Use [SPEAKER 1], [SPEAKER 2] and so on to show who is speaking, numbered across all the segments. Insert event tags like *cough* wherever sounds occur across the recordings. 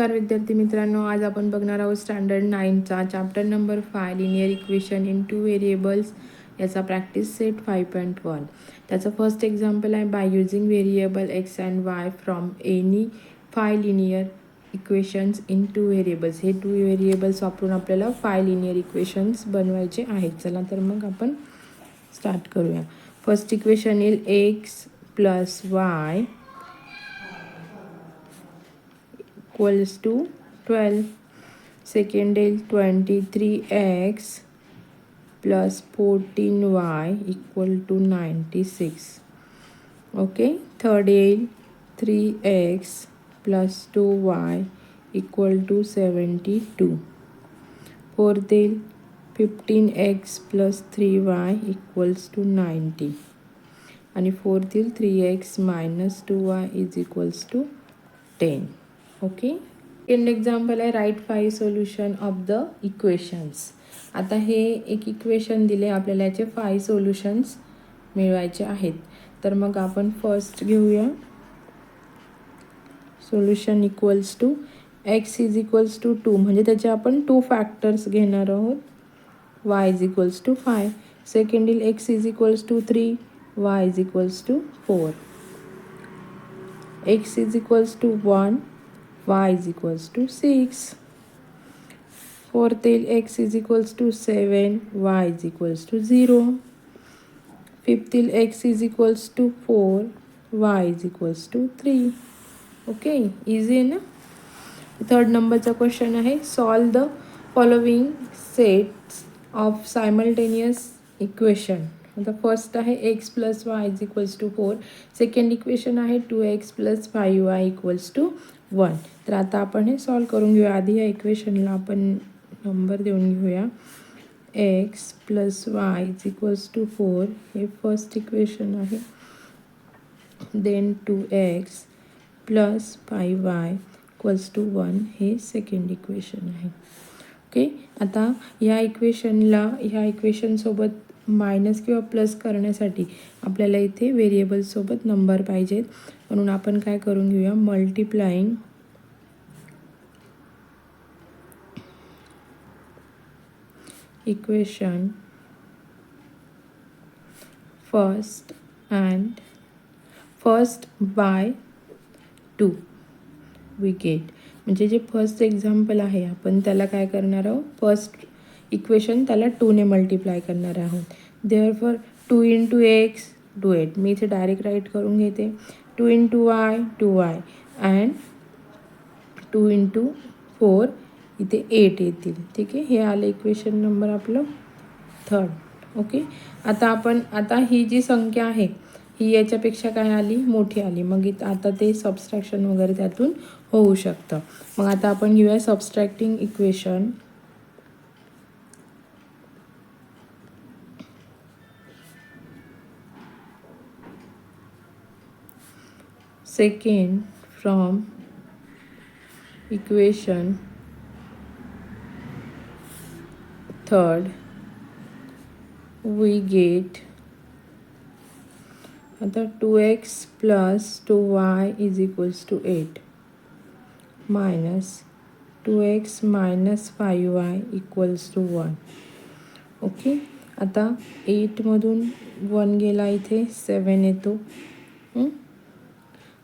[SPEAKER 1] नमस्कार विद्यार्थी मित्रांनो आज आपण बघणार आहोत standard नाईनचा chapter number five linear equation in two variables याचा practice set five point one त्याचं फर्स्ट एक्झाम्पल आहे by using variable x and y from any five linear equations in two variables हे टू व्हेरिएबल्स वापरून आपल्याला five linear equations बनवायचे आहेत. चला तर मग आपण स्टार्ट करूया. फर्स्ट इक्वेशन येईल x plus y equals to 12 second is 23x plus 14y equal to 96 okay third is 3x plus 2y equal to 72 fourth is 15x plus 3y equals to 90 आणि fourth येईल three x minus two y is equals to ten Okay second example आहे write five solution of the equations आता हे एक equation दिले आपल्याला याचे five solutions मिळवायचे आहेत. तर मग आपण फर्स्ट घेऊया. Solution equals to x is equals to two म्हणजे त्याचे आपण टू फॅक्टर्स घेणार आहोत. Y is equals to five second ill x is equals to three y is equals to four x is equals to one y is equals to 6 fourth till x is equals to 7 y is equals to 0 fifth till x is equals to 4 y is equals to 3 okay easy आहे ना? Third नंबरचा question आहे solve the following sets of simultaneous equation आता first आहे x plus y is equals to four second equation आहे two x plus five y equals to one. तर आता आपण हे सॉल्व करून घेऊया. आधी या इक्वेशनला आपण नंबर देऊन घेऊया. X plus y is equals to four हे फर्स्ट इक्वेशन आहे. Then two x plus five y equals to one हे सेकंड इक्वेशन आहे. ओके आता ह्या इक्वेशनला ह्या इक्वेशनसोबत मायनस किंवा प्लस करण्यासाठी आपल्याला इथे व्हेरिएबल्ससोबत नंबर पाहिजेत. म्हणून आपण काय करून घेऊया? Multiplying equation first and first by two we get म्हणजे जे फर्स्ट एक्झाम्पल आहे आपण त्याला काय करणार आहोत? फर्स्ट इक्वेशन त्याला टूने मल्टिप्लाय करणार आहोत. Therefore two into x two eight मी इथे डायरेक्ट राईट करून घेते. Two into y two y and two into four इथे एट येतील. ठीक आहे? हे आलं इक्वेशन नंबर आपलं थर्ड ओके आता आपण आता ही जी संख्या आहे ही याच्यापेक्षा काय आली? मोठी आली. मग इथं आता ते सबस्ट्रॅक्शन वगैरे त्यातून होऊ शकतं. मग आता आपण घेऊया subtracting equation second from equation third we get आता two x plus two y is equals to eight minus two x minus five y equals to one okay आता एटमधून वन गेला इथे सेवन येतो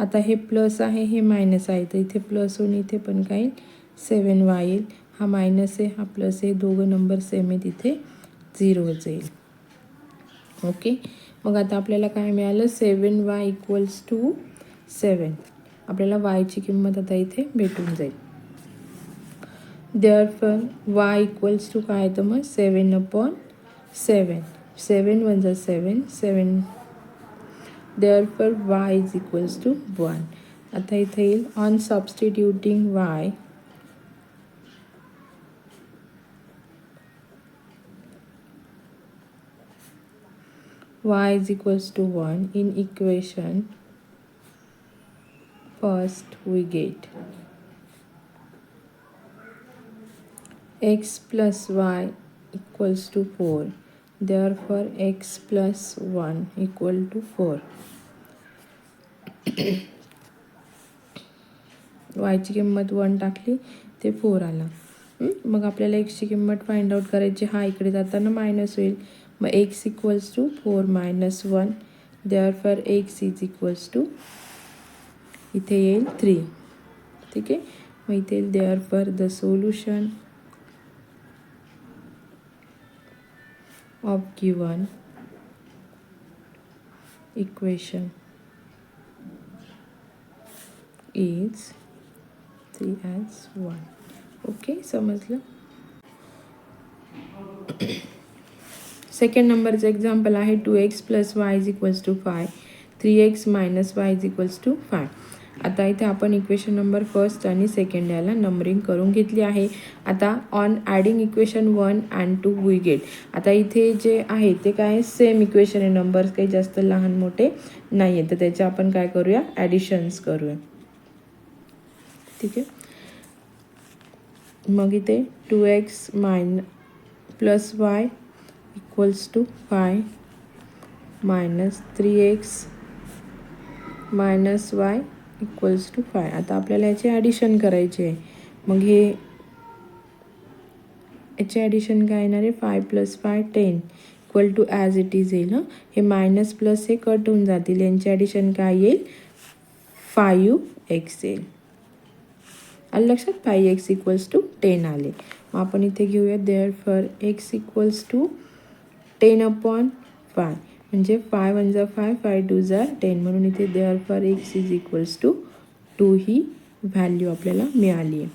[SPEAKER 1] आता हे प्लस आहे हे मायनस आहे. तर इथे प्लस होऊन इथे पण काय सेवन वाय येईल हा मायनस आहे हा प्लस आहे. दोघं नंबर सेम आहेत. तिथे झिरोच येईल ओके मग आता आपल्याला काय मिळालं? Seven y equals to seven आपल्याला वायची किंमत आता इथे भेटून जाईल. Therefore y equals to काय तर मग? Seven upon seven seven one जा seven seven therefore y is equals to 1 आता इथे येईल on substituting y y is equals to 1 in equation first we get x plus y equals to 4 therefore x plus 1 equal to 4 वायची *coughs* किंमत one टाकली ते four आला. मग आपल्याला एक्सची किंमत फाइंड आउट करायची हा इकडे जाताना मायनस होईल. मग x equals to four minus one therefore x is equals to इथे येईल थ्री ठीक आहे? मग इथे येईल therefore the solution of given equation is 3 as 1 okay समजलं सेकंड नंबरचं एक्झाम्पल आहे two x plus y is equals to five three x minus y is equals to five आता इथे आपण इक्वेशन नंबर फर्स्ट आणि सेकंड याला numbering करून घेतली आहे. आता on adding equation one and two we get आता इथे जे आहे ते काय सेम इक्वेशन आहे. नंबर्स काही जास्त लहान मोठे नाही आहेत तर त्याचे आपण काय करूया? ॲडिशन्स करूया. ठीक आहे? मग इथे two x minus plus y equals to five minus three x minus y equals to five आता आपल्याला याचे ॲडिशन करायचे आहे. मग हे याचे ॲडिशन काय येणार आहे? Five plus five ten equal to as it is येईल हं? हे मायनस प्लस हे कट होऊन जातील. यांचे ॲडिशन काय येईल? फायू एक्स येईल. आलं लक्षात? Five x equals to ten आले. मग आपण इथे घेऊया therefore x equals to ten upon five म्हणजे फाय वन जा फाय फाय टू जा टेन म्हणून इथे therefore x is equals to two two value आपल्याला मिळाली आहे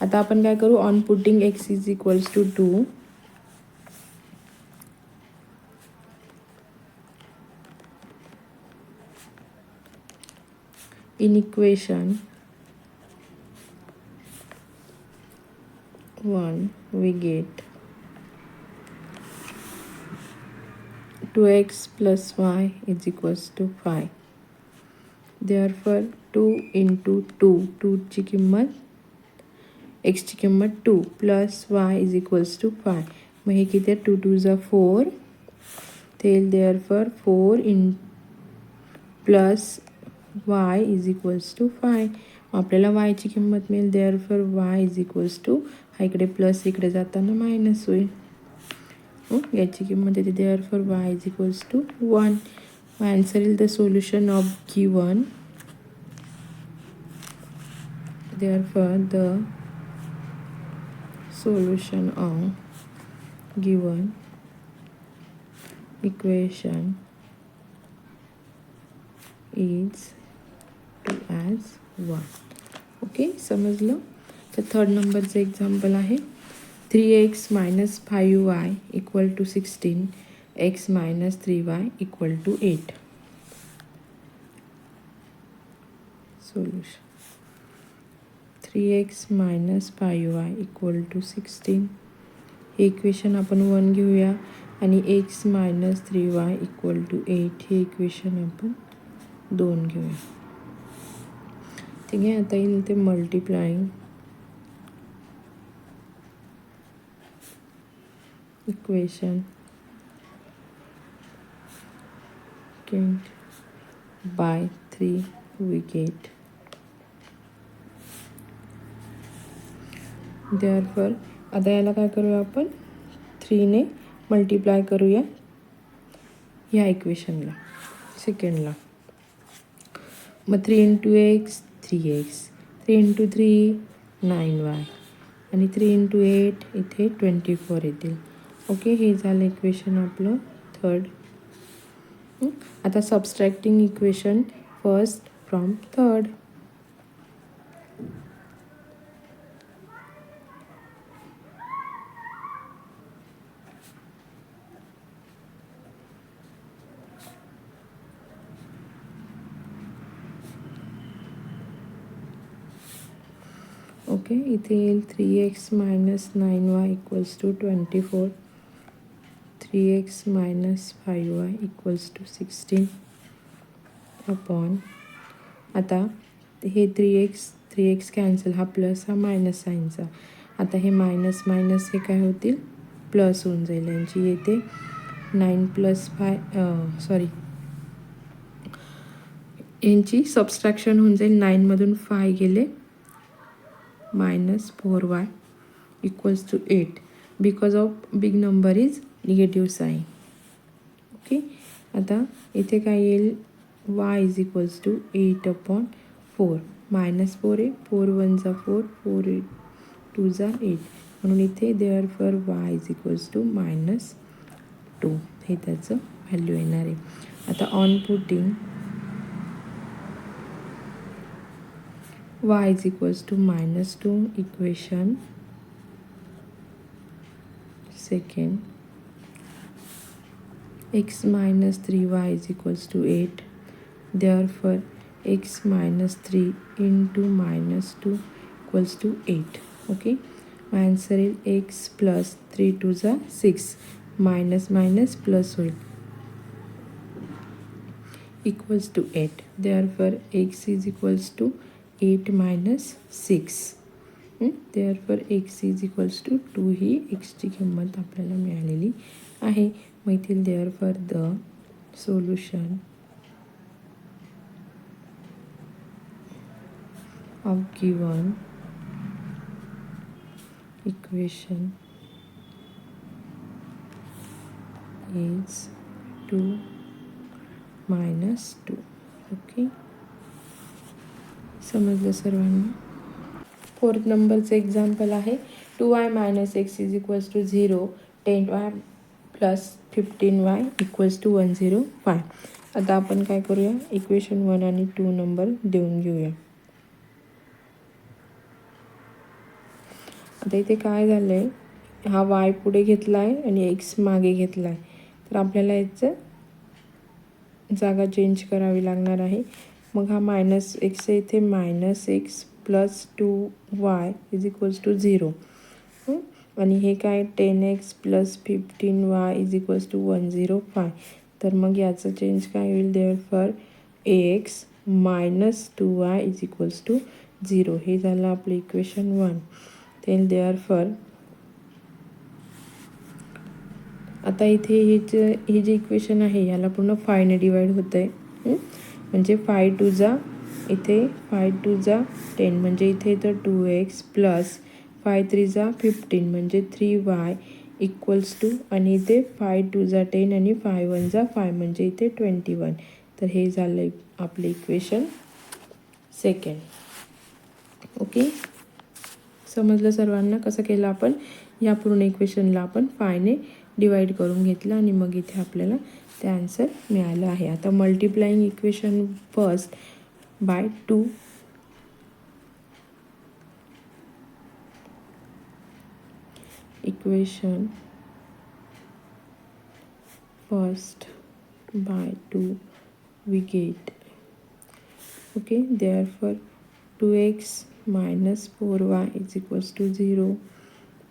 [SPEAKER 1] आता आपण काय करू? On putting x is equals to two in equation 1 we get two x plus y is equals to five therefore two into two टूची किंमत एक्सची किंमत two plus y is equals to five मग हे किती आहे टू टू जा four तेल therefore four in plus y is equals to five आपल्याला वायची किंमत मिळेल. Therefore y is equals to हा इकडे प्लस इकडे जाताना मायनस होईल. हो याची किंमत येते therefore y is equals to one answer ill the solution of given therefore the solution of given equation is two as one okay समजलं? तर थर्ड नंबरचं एक्झाम्पल आहे. Three x minus five y equal to sixteen x minus three y equal to eight solution three x minus five y equal to sixteen हे equation आपण one घेऊया. आणि x minus three y equal to eight हे equation आपण दोन घेऊया. ठीक आहे आता येईल ते multiplying equation by three we get therefore आता याला काय करूया आपण? थ्रीने मल्टिप्लाय करूया ह्या इक्वेशनला सेकंडला मग three into x three x three into three nine y आणि थ्री इंटू एट इथे ट्वेंटी फोर येतील. ओके हे झालं इक्वेशन आपलं थर्ड आता subtracting equation first from third okay इथे येईल three x minus nine y equals to twenty four three x minus five y equals to sixteen upon आता हे three x three x cancel हा plus हा minus साईनचा आता हे minus minus हे काय होतील? प्लस होऊन जाईल. यांची येते नाईन प्लस फाय सॉरी यांची सबस्ट्रॅक्शन होऊन जाईल. नाईनमधून फाय गेले. Minus four y equals to eight because of big number is negative sign. Okay? आता इथे काय येईल? Y is equals to eight upon four minus four आहे. फोर वन जा फोर फोर एट टू जा एट म्हणून इथे therefore y is equals to minus two हे त्याचं व्हॅल्यू येणार आहे. आता on putting y is equals to minus two equation second x minus 3y is equals to 8 therefore x minus 3 into minus 2 equals to 8 okay my answer is x plus 3 to the 6 minus minus plus होईल equals to 8 therefore x is equals to 8 minus 6 therefore x is equals to two ही एक्सची किंमत आपल्याला मिळालेली आहे मग therefore the solution of given equation is two minus two. Okay? समजलं सर्वांना? Fourth नंबरचं एक्झाम्पल आहे. Two y minus x is equals to zero. Ten y plus fifteen y equals to one zero five आता आपण काय करूया? Equation one आणि two number देऊन घेऊया. आता इथे काय झालं आहे हा वाय पुढे घेतला आहे आणि एक्स मागे घेतला आहे तर आपल्याला याचं जागा चेंज करावी लागणार आहे. मग हा मायनस एक्स इथे minus x plus two y is equals to zero आणि हे काय? Ten x plus fifteen y is equals to one zero five तर मग याचं चेंज काय होईल therefore a x minus two y is equals to zero हे झालं आपलं equation one then therefore आता इथे हे जे हे जे इक्वेशन आहे याला पूर्ण फायने डिवाईड होतं आहे म्हणजे फाय टू जा इथे फाय टू जा टेन म्हणजे इथे तर two x plus five three जा फिफ्टीन म्हणजे थ्री वाय इक्वल्स टू आणि इथे फाय टू जा टेन आणि फाय वन जा फाय म्हणजे इथे ट्वेंटी वन तर हे झालं आपलं इक्वेशन सेकंड ओके समजलं सर्वांना? कसं केलं आपण? या पूर्ण इक्वेशनला आपण फायने डिवाईड करून घेतलं आणि मग इथे आपल्याला ते आन्सर मिळालं आहे. आता multiplying equation first by two equation first by two we get. Okay therefore 2x minus 4y is equals to 0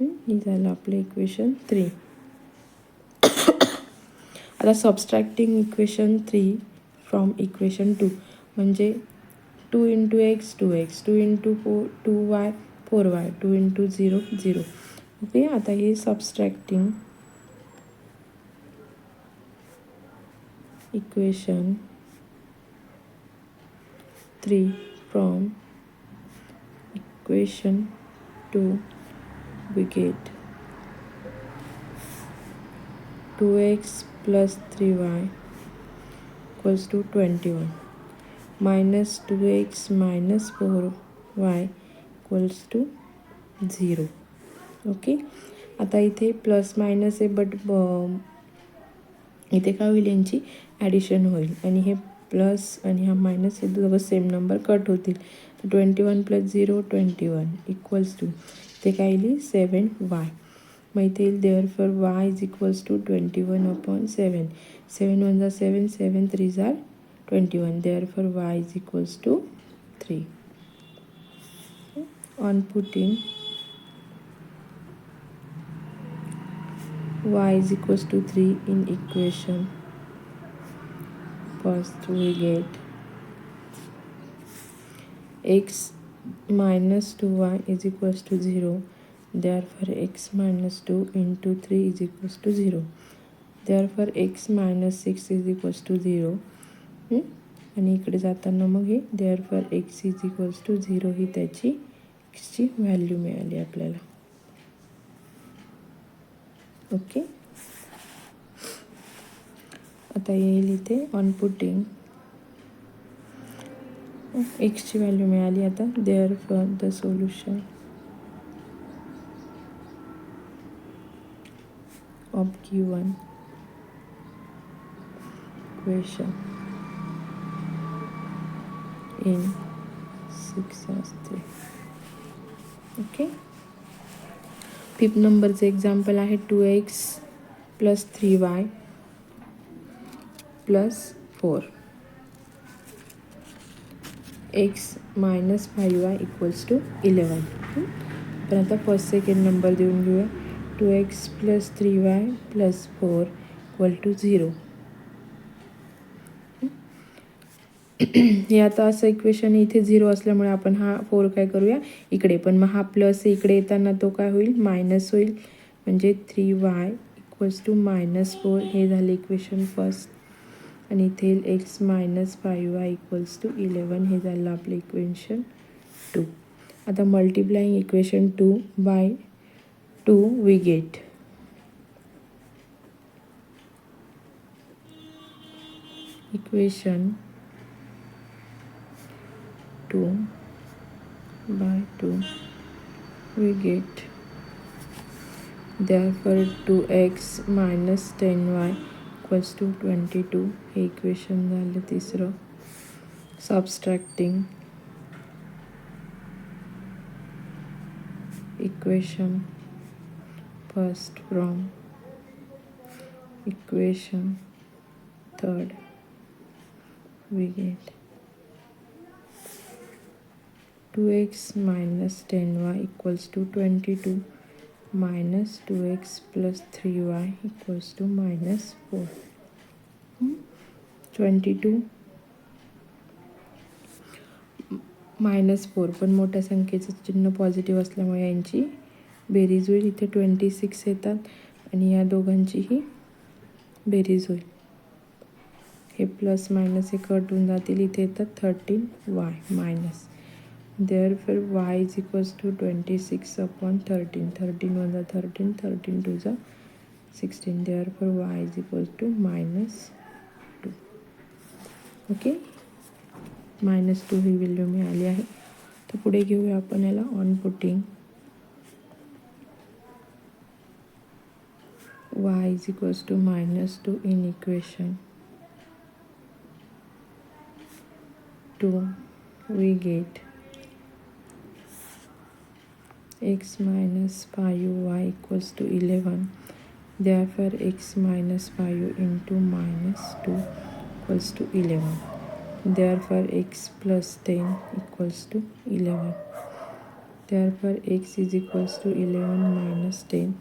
[SPEAKER 1] हे झालं आपलं इक्वेशन थ्री आता subtracting equation three from equation two म्हणजे two into x two x two into four two y four y two into zero zero okay आता हे subtracting equation three from equation two we get two x plus three y equals to twenty one minus two x minus four y equals to zero okay आता इथे plus minus आहे but इथे काय होईल यांची? Addition होईल. आणि हे प्लस आणि हा मायनस हे दोघं सेम नंबर कट होतील. तर twenty one plus zero twenty one equals to ते काय येईल? सेवन वाय मग इथे येईल therefore y is equals to twenty one upon seven seven one जा seven seven three jar twenty one therefore y is equals to three on putting y is equals to 3 in equation first we get x minus 2y is equals to 0 therefore x minus 2 into 3 is equals to 0 therefore x minus 6 is equals to 0 आणि इकडे जाताना मग हे therefore x is equals to zero ही त्याची एक्सची value मिळाली आपल्याला okay. आता येईल इथे ऑन पुटिंग एक्सची व्हॅल्यू मिळाली आता. Therefore the solution of given question in six असते ओके फिफ्थ नंबरचं एक्झाम्पल आहे two x plus three y plus four x minus five y equals to eleven पण आता फर्स्ट सेकंड नंबर देऊन घेऊया. Two x plus three y plus four equal to zero हे आता असं इक्वेशन इथे झिरो असल्यामुळे आपण हा फोर काय करूया? इकडे पण. मग हा प्लस इकडे येताना तो काय होईल? मायनस होईल. म्हणजे three y equals to minus four हे झाले इक्वेशन फर्स्ट आणि इथे x minus five y equals to eleven हे झालं आपलं इक्वेशन टू आता multiplying equation two by two we get equation 2 by 2 we get therefore 2x minus 10y equals to 22 equation is tisro subtracting equation first from equation third we get two x minus ten y equals to twenty two minus two x plus three y equals to minus four. Twenty two minus four. पण मोठ्या संख्येचं चिन्ह positive असल्यामुळे यांची बेरीज होईल. इथे twenty six येतात आणि या दोघांचीही बेरीज होईल. हे प्लस मायनस हे कट होऊन जातील. इथे येतात thirteen y minus. Therefore y is equals to twenty six upon thirteen thirteen one जा थर्टीन थर्टीन टू जा sixteen therefore y is equals to minus two okay minus two he value मिळाली आहे. तर पुढे घेऊया आपण याला on putting y is equals to minus two in equation two we get x minus 5y equals to 11 therefore x minus 5 into minus 2 equals to 11 therefore x plus 10 equals to 11 therefore x is equals to 11 minus 10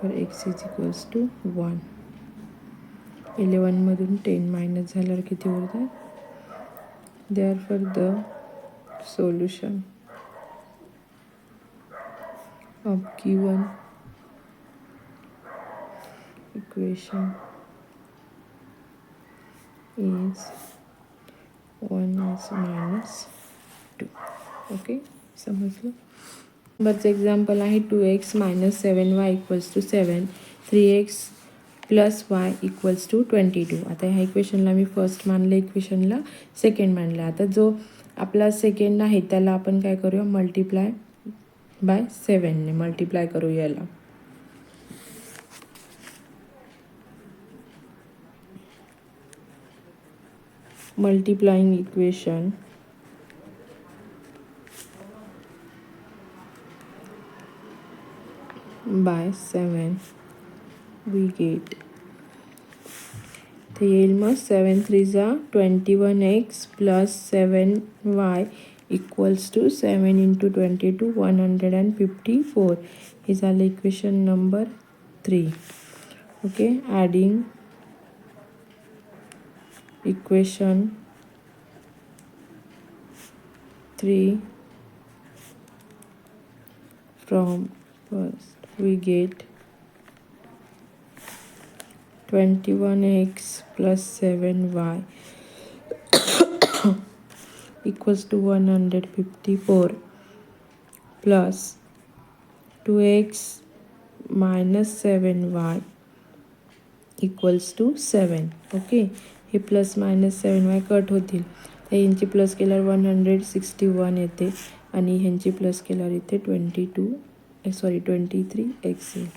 [SPEAKER 1] for x is equals to 1 इलेवनमधून ten minus झाल्यावर किती उरतात therefore the solution of given equation is 1 is minus 2 okay समजलं? नंबरचं example आहे two x minus seven y equals to seven three x plus y equals to twenty two आता ह्या इक्वेशनला मी first मानलं इक्वेशनला सेकंड मानलं. आता जो आपला सेकंड आहे त्याला आपण काय करूया? मल्टिप्लाय बाय सेवनने मल्टिप्लाय करू याला. Multiplying equation. By seven we get. ते येईल मग सेवन थ्री जा twenty one x plus seven y. Equals to 7 into 22 154 is our equation number 3 okay adding equation 3 from first. We get 21x plus 7y equals to 154 plus two x minus seven y equals to seven okay हे plus minus seven y cut होतील. तर ह्यांची plus केल्यावर one hundred sixty one येते आणि ह्यांची plus केल्यावर इथे twenty two sorry twenty three x येईल.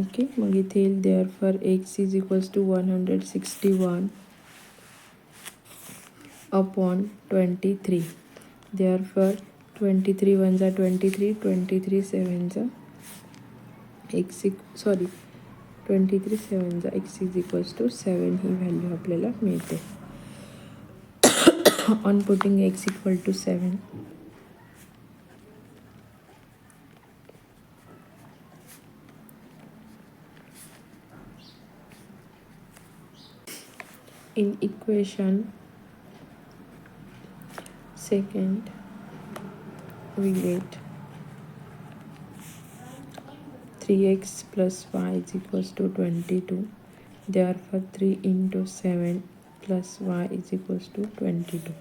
[SPEAKER 1] ओके मग इथे येईल therefore x is equals to one hundred sixty one upon twenty three therefore twenty three one जा twenty three twenty three सेवनचा x six sorry twenty three सेवनचा x is equals to seven he value आपल्याला मिळते on putting x equal to seven in equation second. We get 3x plus y is equals to 22 therefore 3 into 7 plus y is to to 22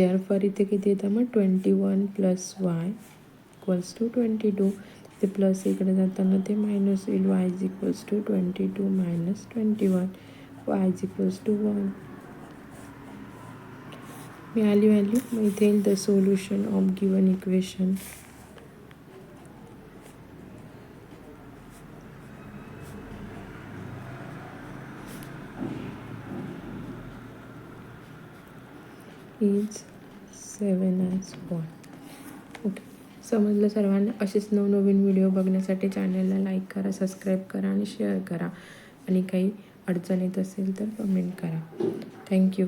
[SPEAKER 1] therefore इथे किती येतं मग? Twenty one plus y equals to twenty two ते plus इकडे जाताना ते minus येईल. Y is equals to twenty two minus twenty one y is equals to one मिळाली व्हॅल्यू मग इथे येईल the solution of given equation is seven as one okay समजलं सर्वांना? असेच नवनवीन व्हिडिओ बघण्यासाठी चॅनलला लाईक करा सबस्क्राईब करा आणि शेअर करा. आणि काही अडचण येत असेल तर कमेंट करा. थँक्यू